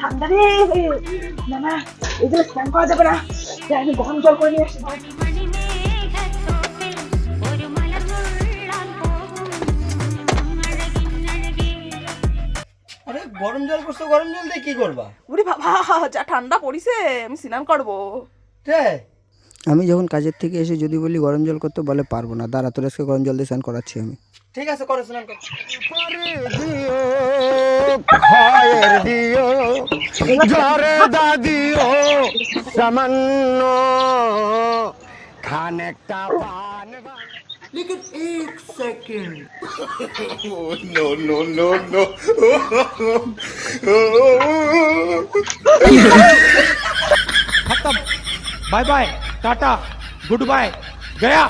ঠান্ডা গরম জল গরম জল দিয়ে কি করবা? ওরে বাবা যা ঠান্ডা পড়িছে আমি স্নান করব। তাই আমি যখন কাজের থেকে এসে যদি বলি গরম জল করতে বলে পারবো না দাঁড়া তোর আজকে গরম জল দিয়ে স্নান করাচ্ছি আমি ঠিক আছে করো স্নান করো জরে দাদিও সামান্য খানেকটা পান लेकिन एक सेकंड खत्म bye bye tata good bye गया।